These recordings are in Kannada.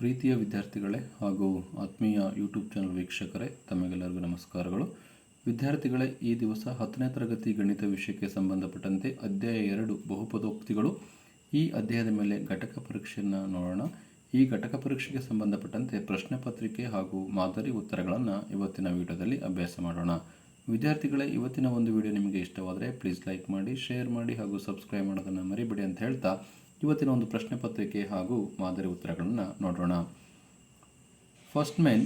ಪ್ರೀತಿಯ ವಿದ್ಯಾರ್ಥಿಗಳೇ ಹಾಗೂ ಆತ್ಮೀಯ ಯೂಟ್ಯೂಬ್ ಚಾನಲ್ ವೀಕ್ಷಕರೇ, ತಮಗೆಲ್ಲರಿಗೂ ನಮಸ್ಕಾರಗಳು. ವಿದ್ಯಾರ್ಥಿಗಳೇ, ಈ ದಿವಸ ಹತ್ತನೇ ತರಗತಿ ಗಣಿತ ವಿಷಯಕ್ಕೆ ಸಂಬಂಧಪಟ್ಟಂತೆ ಅಧ್ಯಾಯ ಎರಡು ಬಹುಪದೋಕ್ತಿಗಳು. ಈ ಅಧ್ಯಾಯದ ಮೇಲೆ ಘಟಕ ಪರೀಕ್ಷೆಯನ್ನು ನೋಡೋಣ. ಈ ಘಟಕ ಪರೀಕ್ಷೆಗೆ ಸಂಬಂಧಪಟ್ಟಂತೆ ಪ್ರಶ್ನೆ ಪತ್ರಿಕೆ ಹಾಗೂ ಮಾದರಿ ಉತ್ತರಗಳನ್ನು ಇವತ್ತಿನ ವಿಡಿಯೋದಲ್ಲಿ ಅಭ್ಯಾಸ ಮಾಡೋಣ. ವಿದ್ಯಾರ್ಥಿಗಳೇ, ಇವತ್ತಿನ ಒಂದು ವಿಡಿಯೋ ನಿಮಗೆ ಇಷ್ಟವಾದರೆ ಪ್ಲೀಸ್ ಲೈಕ್ ಮಾಡಿ ಶೇರ್ ಮಾಡಿ ಹಾಗೂ ಸಬ್ಸ್ಕ್ರೈಬ್ ಮಾಡೋದನ್ನು ಮರಿಬೇಡಿ ಅಂತ ಹೇಳ್ತಾ ಇವತ್ತಿನ ಒಂದು ಪ್ರಶ್ನೆ ಪತ್ರಿಕೆ ಹಾಗೂ ಮಾದರಿ ಉತ್ತರಗಳನ್ನು ನೋಡೋಣ ಫಸ್ಟ್ ಮೆನ್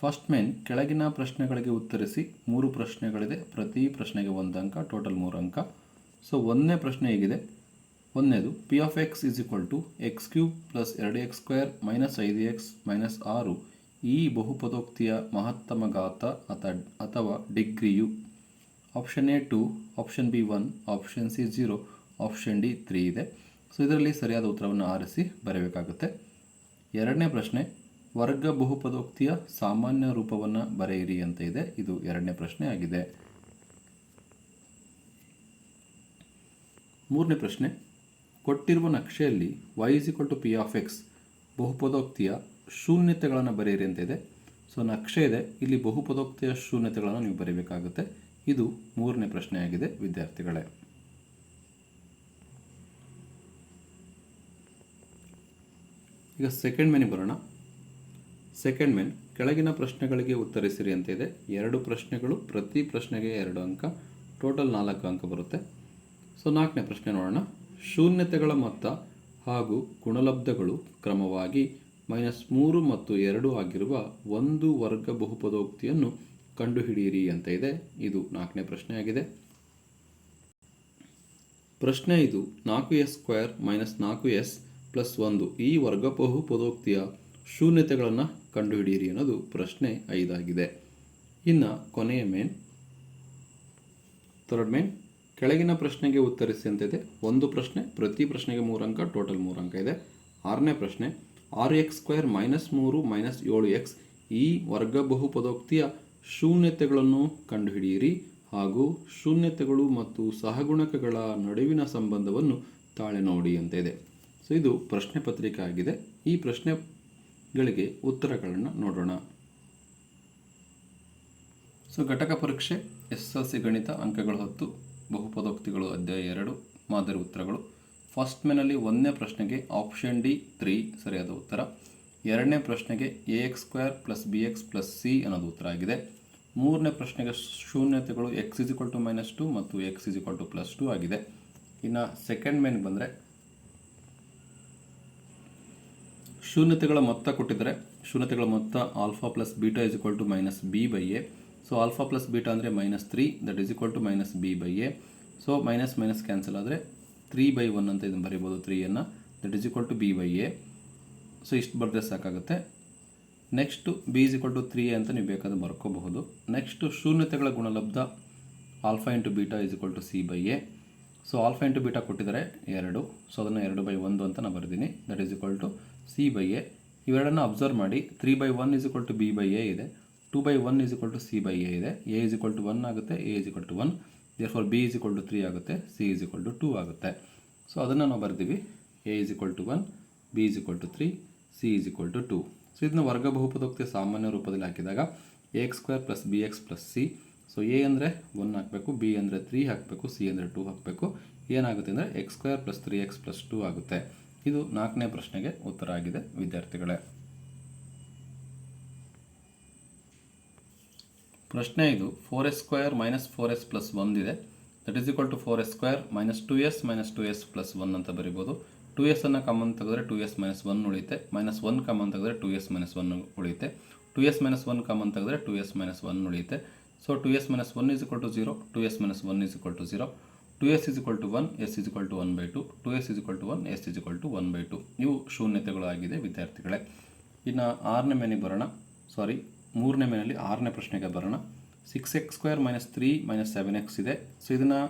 ಫಸ್ಟ್ ಮೆನ್ ಕೆಳಗಿನ ಪ್ರಶ್ನೆಗಳಿಗೆ ಉತ್ತರಿಸಿ ಮೂರು ಪ್ರಶ್ನೆಗಳಿದೆ, ಪ್ರತಿ ಪ್ರಶ್ನೆಗೆ ಒಂದು ಅಂಕ ಟೋಟಲ್ ಮೂರು ಅಂಕ. ಸೊ ಒಂದನೇ ಪ್ರಶ್ನೆ ಹೇಗಿದೆ. ಒಂದನೇದು P of X is equal to X cube plus ಎರಡು ಎಕ್ಸ್ ಸ್ಕ್ವೇರ್ ಮೈನಸ್ ಐದು ಎಕ್ಸ್ ಮೈನಸ್ ಆರು ಈ ಬಹುಪದೋಕ್ತಿಯ ಮಹತ್ತಮ ಘಾತ ಅಥ ಅಥವಾ ಡಿಗ್ರಿಯು option A two option B one option C zero option D three ಇದೆ. ಸೊ ಇದರಲ್ಲಿ ಸರಿಯಾದ ಉತ್ತರವನ್ನು ಆರಿಸಿ ಬರೆಯಬೇಕಾಗುತ್ತೆ. ಎರಡನೇ ಪ್ರಶ್ನೆ, ವರ್ಗ ಬಹುಪದೋಕ್ತಿಯ ಸಾಮಾನ್ಯ ರೂಪವನ್ನು ಬರೆಯಿರಿ ಅಂತ ಇದೆ. ಇದು ಎರಡನೇ ಪ್ರಶ್ನೆ ಆಗಿದೆ. ಮೂರನೇ ಪ್ರಶ್ನೆ, ಕೊಟ್ಟಿರುವ ನಕ್ಷೆಯಲ್ಲಿ Y is to P of X ಬಹುಪದೋಕ್ತಿಯ ಶೂನ್ಯತೆಗಳನ್ನು ಬರೆಯಿರಿ ಅಂತ ಇದೆ. ಸೊ ನಕ್ಷೆ ಇದೆ. ಇಲ್ಲಿ ಬಹುಪದೋಕ್ತಿಯ ಶೂನ್ಯತೆಗಳನ್ನು ನೀವು ಬರೀಬೇಕಾಗುತ್ತೆ. ಇದು ಮೂರನೇ ಪ್ರಶ್ನೆಯಾಗಿದೆ ವಿದ್ಯಾರ್ಥಿಗಳೇ. ಈಗ ಸೆಕೆಂಡ್ ಮ್ಯಾನ್ ಬರೋಣ. ಸೆಕೆಂಡ್ ಮೆನ್ ಕೆಳಗಿನ ಪ್ರಶ್ನೆಗಳಿಗೆ ಉತ್ತರಿಸಿರಿ ಅಂತ ಇದೆ. ಎರಡು ಪ್ರಶ್ನೆಗಳು, ಪ್ರತಿ ಪ್ರಶ್ನೆಗೆ ಎರಡು ಅಂಕ ಟೋಟಲ್ ನಾಲ್ಕು ಅಂಕ ಬರುತ್ತೆ. ಸೊ ನಾಲ್ಕನೇ ಪ್ರಶ್ನೆ ನೋಡೋಣ. ಶೂನ್ಯತೆಗಳ ಮೊತ್ತ ಹಾಗೂ ಗುಣಲಬ್ಧಗಳು ಕ್ರಮವಾಗಿ ಮೈನಸ್ ಮೂರು ಮತ್ತು ಎರಡು ಆಗಿರುವ ಒಂದು ವರ್ಗ ಬಹುಪದೋಕ್ತಿಯನ್ನು ಕಂಡುಹಿಡಿಯಿರಿ ಅಂತ ಇದೆ. ಇದು ನಾಲ್ಕನೇ ಪ್ರಶ್ನೆಯಾಗಿದೆ. ಪ್ರಶ್ನೆ ಇದು ನಾಲ್ಕು ಎಸ್ ಸ್ಕ್ವೇರ್ ಮೈನಸ್ ನಾಲ್ಕು ಎಸ್ ಪ್ಲಸ್ ಒಂದು ಈ ವರ್ಗ ಬಹುಪದೋಕ್ತಿಯ ಶೂನ್ಯತೆಗಳನ್ನು ಕಂಡುಹಿಡಿಯಿರಿ ಅನ್ನೋದು ಪ್ರಶ್ನೆ ಐದಾಗಿದೆ. ಇನ್ನು ಕೊನೆಯ ಮೇನ್ ಥರ್ಡ್ ಮೇನ್ ಕೆಳಗಿನ ಪ್ರಶ್ನೆಗೆ ಉತ್ತರಿಸಿ ಅಂತಿದೆ ಒಂದು ಪ್ರಶ್ನೆ, ಪ್ರತಿ ಪ್ರಶ್ನೆಗೆ ಮೂರು ಅಂಕ ಟೋಟಲ್ ಮೂರು ಅಂಕ ಇದೆ. ಆರನೇ ಪ್ರಶ್ನೆ ಆರು ಎಕ್ಸ್ ಸ್ಕ್ವೇರ್ ಮೈನಸ್ ಮೂರು ಮೈನಸ್ ಏಳು ಎಕ್ಸ್ ಈ ವರ್ಗ ಬಹುಪದೋಕ್ತಿಯ ಶೂನ್ಯತೆಗಳನ್ನು ಕಂಡುಹಿಡಿಯಿರಿ ಹಾಗೂ ಶೂನ್ಯತೆಗಳು ಮತ್ತು ಸಹಗುಣಕಗಳ ನಡುವಿನ ಸಂಬಂಧವನ್ನು ತಾಳೆ ನೋಡಿ ಅಂತ ಇದೆ ಸೊ ಇದು ಪ್ರಶ್ನೆ ಪತ್ರಿಕೆ ಆಗಿದೆ. ಈ ಪ್ರಶ್ನೆಗಳಿಗೆ ಉತ್ತರಗಳನ್ನು ನೋಡೋಣ. ಸೊ ಘಟಕ ಪರೀಕ್ಷೆ ಎಸ್ ಎಲ್ ಸಿ ಗಣಿತ ಅಂಕಗಳು ಹತ್ತು, ಬಹುಪದೋಕ್ತಿಗಳು ಅಧ್ಯಾಯ ಎರಡು, ಮಾದರಿ ಉತ್ತರಗಳು. ಫಸ್ಟ್ ಮೇನಲ್ಲಿ ಒಂದನೇ ಪ್ರಶ್ನೆಗೆ ಆಪ್ಷನ್ ಡಿ ತ್ರೀ ಸರಿಯಾದ ಉತ್ತರ. ಎರಡನೇ ಪ್ರಶ್ನೆಗೆ A X square plus B X plus C ಅನ್ನೋದು ಉತ್ತರ ಆಗಿದೆ. ಮೂರನೇ ಪ್ರಶ್ನೆಗೆ ಶೂನ್ಯತೆಗಳು X equal to minus two ಮತ್ತು X equal to plus two ಆಗಿದೆ. ಇನ್ನು ಸೆಕೆಂಡ್ ಮೇನ್ಗೆ ಬಂದರೆ ಶೂನ್ಯತೆಗಳ ಮೊತ್ತ ಕೊಟ್ಟಿದ್ದಾರೆ. ಶೂನ್ಯತೆಗಳ ಮೊತ್ತ alpha plus beta is equal to minus B by A so alpha plus beta ಅಂದರೆ minus three that is equal to minus B by A so minus minus cancel ಆದರೆ ತ್ರೀ ಬೈ ಒನ್ ಅಂತ ಇದನ್ನು ಬರೀಬೋದು ತ್ರೀಯನ್ನು that is equal to B by A so ಇಷ್ಟು ಬರೆದ್ರೆ ಸಾಕಾಗುತ್ತೆ. Next B is equal to three ಅಂತ ನೀವು ಬೇಕಾದ್ರೆ ಬರ್ಕೋಬಹುದು ನೆಕ್ಸ್ಟು ಶೂನ್ಯತೆಗಳ ಗುಣಲಬ್ಧ alpha into beta is equal to C by A so alpha into beta ಕೊಟ್ಟಿದ್ದಾರೆ ಎರಡು ಸೊ ಅದನ್ನು ಎರಡು ಬೈ ಒಂದು ಅಂತ ನಾನು ಬರೆದೀನಿ that is equal to C by A ಇವೆರಡನ್ನು ಅಬ್ಸರ್ವ್ ಮಾಡಿ three by one is equal to B by A ಇದೆ two by one is equal to C by A ಇದೆ A is equal to one ಆಗುತ್ತೆ A is equal to one therefore B is equal to three ಆಗುತ್ತೆ C is equal to two ಆಗುತ್ತೆ ಸೊ ಅದನ್ನು ನಾವು ಬರ್ತೀವಿ A is equal to one B is equal to three C is equal to two so ಇದನ್ನ ವರ್ಗ ಬಹುಪದೋಕ್ತಿಯ ಸಾಮಾನ್ಯ ರೂಪದಲ್ಲಿ ಹಾಕಿದಾಗ A X square plus B X plus C so A ಅಂದರೆ ಒನ್ ಹಾಕಬೇಕು ಬಿ ಅಂದರೆ ತ್ರೀ ಹಾಕಬೇಕು ಸಿ ಅಂದರೆ ಟೂ ಹಾಕಬೇಕು. ಏನಾಗುತ್ತೆ ಅಂದರೆ X square plus three X plus two ಆಗುತ್ತೆ. ಇದು ನಾಲ್ಕನೇ ಪ್ರಶ್ನೆಗೆ ಉತ್ತರ ಆಗಿದೆ, ವಿದ್ಯಾರ್ಥಿಗಳೇ. ಪ್ರಶ್ನೆ ಇದು four S square minus four S plus ಒಂದಿದೆ that is equal to four S square minus two S minus two S plus one ಅಂತ ಬರಿಬೋದು. ಟು ಎಸ್ ಅನ್ನು ಕಾಮನ್ ತೆಗೆದ್ರೆ ಟು ಎಸ್ ಮೈನಸ್ ಒನ್ ಉಳಿಯುತ್ತೆ. ಮೈನಸ್ ಒನ್ ಕಾಮನ್ ತೆಗೆದ್ರೆ ಟು ಎಸ್ ಮೈನಸ್ ಒನ್ ಉಳಿಯುತ್ತೆ. Two S minus one common ತೆಗೆದ್ರೆ ಟು ಎಸ್ ಮೈನಸ್ ಒನ್ ಉಳಿಯುತ್ತೆ. So two S minus one is equal to zero two S minus one is equal to zero two S is equal to one S is equal to one by two two S is equal to one S is equal to one by two ಇವು ಶೂನ್ಯತೆಗಳು ಆಗಿದೆ, ವಿದ್ಯಾರ್ಥಿಗಳೇ. ಇನ್ನು ಆರನೇ ಮೇನಿಗೆ ಬರೋಣ. ಸಾರಿ ಮೂರನೇ ಮೇನಲ್ಲಿ ಆರನೇ ಪ್ರಶ್ನೆಗೆ ಬರೋಣ. Six X square minus three minus seven X ಇದೆ. ಸೊ ಇದನ್ನು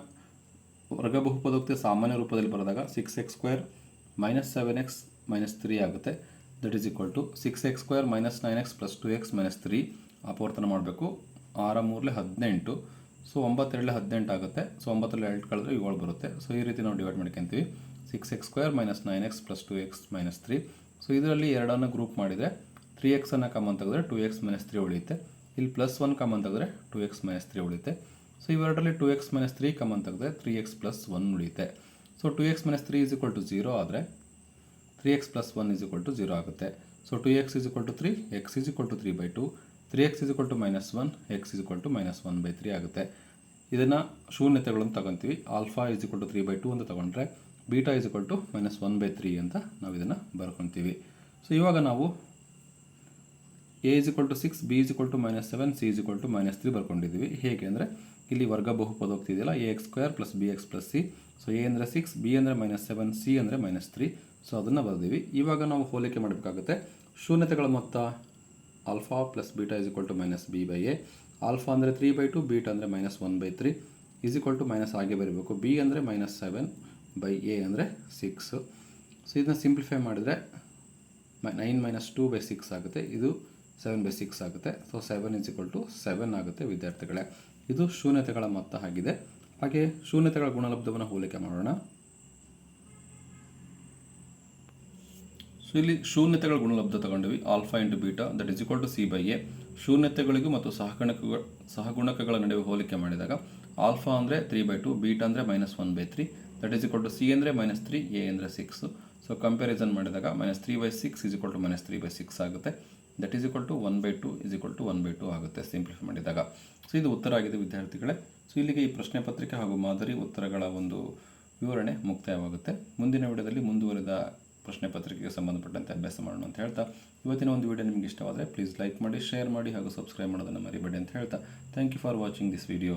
ವರ್ಗ ಬಹುಪದೋಕ್ತಿಯ ಸಾಮಾನ್ಯ ರೂಪದಲ್ಲಿ ಬರೆದಾಗ six X square minus seven X minus three ಆಗುತ್ತೆ. That is equal to six X square minus nine X plus two X minus three ಅಪವರ್ತನ ಮಾಡಬೇಕು. ಆರ ಮೂರಲ್ಲಿ ಹದಿನೆಂಟು, ಸೊ ಒಂಬತ್ತೆರಡಲೆ ಹದಿನೆಂಟು ಆಗುತ್ತೆ. ಸೊ ಒಂಬತ್ತರಲ್ಲಿ ಎರಡು ಕಳೆದ್ರೆ ಏಳು ಬರುತ್ತೆ. ಸೊ ಈ ರೀತಿ ನಾವು ಡಿವೈಡ್ ಮಾಡ್ಕೊಂತೀವಿ. Six x square minus nine x plus two x minus three so ಇದರಲ್ಲಿ ಎರಡನ್ನು ಗ್ರೂಪ್ ಮಾಡಿದರೆ ತ್ರೀ ಎಕ್ಸನ್ನು ಕಾಮನ್ ತೆಗೆದ್ರೆ ಟು ಎಕ್ಸ್ ಮೈನಸ್ ತ್ರೀ ಉಳಿಯುತ್ತೆ. ಇಲ್ಲಿ ಪ್ಲಸ್ ಒನ್ ಕಾಮನ್ ತೆಗೆದ್ರೆ ಟು ಎಕ್ಸ್ ಮೈನಸ್ ತ್ರೀ ಉಳಿಯುತ್ತೆ. So ಇವೆರಡರಲ್ಲಿ two X minus three common ತೆಗೆದ್ರೆ ತ್ರೀ ಎಕ್ಸ್ ಪ್ಲಸ್ ಒನ್ ಉಳಿಯುತ್ತೆ. So two X minus three is equal to zero ಆದರೆ three X plus one is equal to zero ಆಗುತ್ತೆ. So two x is equal to three x is equal to three by two three x is equal to minus one x is equal to minus one by three ಆಗುತ್ತೆ. ಇದನ್ನು ಶೂನ್ಯತೆಗಳನ್ನು ತಗೊತೀವಿ. Alpha is equal to three by two ಅಂತ ತಗೊಂಡ್ರೆ beta is equal to minus one by three ಅಂತ ನಾವು ಇದನ್ನು ಬರ್ಕೊತೀವಿ. ಸೊ ಇವಾಗ ನಾವು A is equal to six B is equal to minus seven C is equal to minus three ಬರ್ಕೊಂಡಿದ್ದೀವಿ ಹೇಗೆ ಅಂದರೆ ಇಲ್ಲಿ ವರ್ಗ ಬಹುಪದ ಹೋಗ್ತಿದೆಯಲ್ಲ a x square plus b x plus c so a ಅಂದರೆ ಸಿಕ್ಸ್ ಬಿ ಅಂದರೆ ಮೈನಸ್ ಸೆವೆನ್ ಸಿ ಅಂದರೆ ಮೈನಸ್ ತ್ರೀ ಸೊ ಅದನ್ನು ಬರ್ದೀವಿ. ಇವಾಗ ನಾವು ಹೋಲಿಕೆ ಮಾಡಬೇಕಾಗುತ್ತೆ. ಶೂನ್ಯತೆಗಳ ಮೊತ್ತ alpha plus beta is equal to minus B by A alpha ಅಂದರೆ ತ್ರೀ ಬೈ ಟು ಬೀಟಾ ಅಂದರೆ minus one by three is equal to minus ಹಾಗೆ ಬರೀಬೇಕು. ಬಿ ಅಂದರೆ ಮೈನಸ್ ಸೆವೆನ್ ಬೈ ಎ ಅಂದರೆ ಸಿಕ್ಸು ಸೊ ಇದನ್ನ ಸಿಂಪ್ಲಿಫೈ ಮಾಡಿದರೆ nine minus two by six ಆಗುತ್ತೆ. ಇದು ಸೆವೆನ್ ಬೈ ಸಿಕ್ಸ್ ಆಗುತ್ತೆ. So seven is equal to seven ಆಗುತ್ತೆ, ವಿದ್ಯಾರ್ಥಿಗಳೇ. ಇದು ಶೂನ್ಯತೆಗಳ ಮೊತ್ತ ಆಗಿದೆ. ಹಾಗೆ ಶೂನ್ಯತೆಗಳ ಗುಣಲಬ್ಧವನ್ನು ಹೋಲಿಕೆ ಮಾಡೋಣ. ಸೊ ಇಲ್ಲಿ ಶೂನ್ಯತೆಗಳ ಗುಣಲಬ್ಧ ತಗೊಂಡಿವಿ. Alpha into beta that is equal to C by A ಶೂನ್ಯತೆಗಳಿಗೂ ಮತ್ತು ಸಹಗುಣಕ ಸಹಗುಣಕಗಳ ನಡುವೆ ಹೋಲಿಕೆ ಮಾಡಿದಾಗ ಆಲ್ಫಾ ಅಂದರೆ ತ್ರೀ ಬೈ ಟು ಬೀಟಾ ಅಂದರೆ minus one by three that is equal to C ಅಂದರೆ ಮೈನಸ್ ತ್ರೀ ಎ ಅಂದರೆ ಸಿಕ್ಸ್ ಸೊ ಕಂಪ್ಯಾರಿಸನ್ ಮಾಡಿದಾಗ minus three by six is equal to minus three by six ಆಗುತ್ತೆ. That is equal to one by two is equal to one by two ಆಗುತ್ತೆ ಸಿಂಪ್ಲಿಫೈ ಮಾಡಿದಾಗ. ಸೊ ಇದು ಉತ್ತರ ಆಗಿದೆ ವಿದ್ಯಾರ್ಥಿಗಳೇ. ಸೊ ಇಲ್ಲಿಗೆ ಈ ಪ್ರಶ್ನೆ ಪತ್ರಿಕೆ ಹಾಗೂ ಮಾದರಿ ಉತ್ತರಗಳ ಒಂದು ವಿವರಣೆ ಮುಕ್ತಾಯವಾಗುತ್ತೆ. ಮುಂದಿನ ವಿಡಿಯೋದಲ್ಲಿ ಮುಂದುವರಿದ ಪ್ರಶ್ನೆ ಪತ್ರಿಕೆಗೆ ಸಂಬಂಧಪಟ್ಟಂತೆ ಅಭ್ಯಾಸ ಮಾಡೋಣ ಅಂತ ಹೇಳ್ತಾ, ಇವತ್ತಿನ ಒಂದು ವಿಡಿಯೋ ನಿಮಗೆ ಇಷ್ಟವಾದರೆ ಪ್ಲೀಸ್ ಲೈಕ್ ಮಾಡಿ ಶೇರ್ ಮಾಡಿ ಹಾಗೂ ಸಬ್ಸ್ಕ್ರೈಬ್ ಮಾಡೋದನ್ನು ಮರಿಬೇಡಿ ಅಂತ ಹೇಳ್ತಾ. Thank you for watching this video